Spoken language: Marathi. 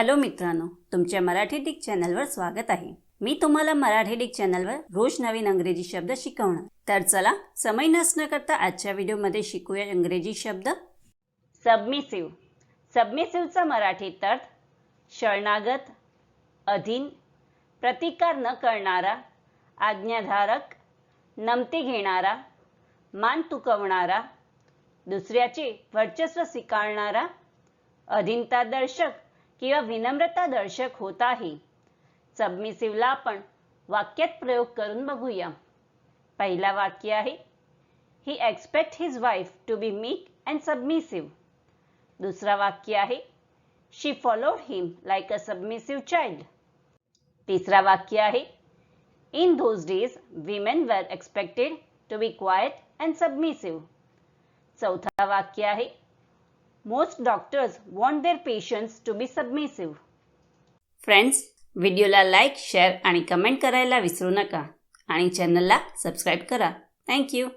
हॅलो मित्रांनो तुमच्या मराठी डिक चॅनलवर स्वागत आहे. मी तुम्हाला मराठी डिक चॅनलवर रोज नवीन अंग्रेजी शब्द शिकवणार. तर चला समय नसणं करता आजच्या व्हिडिओमध्ये शिकूया इंग्रजी शब्द. सबमिसिव्ह सबमिसिव्हचा मराठीत अर्थ शरणागत अधीन प्रतिकार न करणारा आज्ञाधारक नमती घेणारा मान तुकवणारा दुसऱ्याचे वर्चस्व स्वीकारणारा अधीनता दर्शक किंवा विनम्रता दर्शक होत आहे सबमिसिव्हला आपण वाक्यात प्रयोग करून बघूया. पहिला वाक्य आहे ही expect his wife to be meek and submissive दुसरा वाक्य आहे she followed him like a submissive child तिसरा वाक्य आहे in those days women were expected to be quiet and submissive चौथा वाक्य आहे most doctors want their patients to be submissive friends व्हिडिओला लाईक शेअर आणि कमेंट करायला विसरू नका. आणि चॅनलला सबस्क्राईब करा. थँक्यू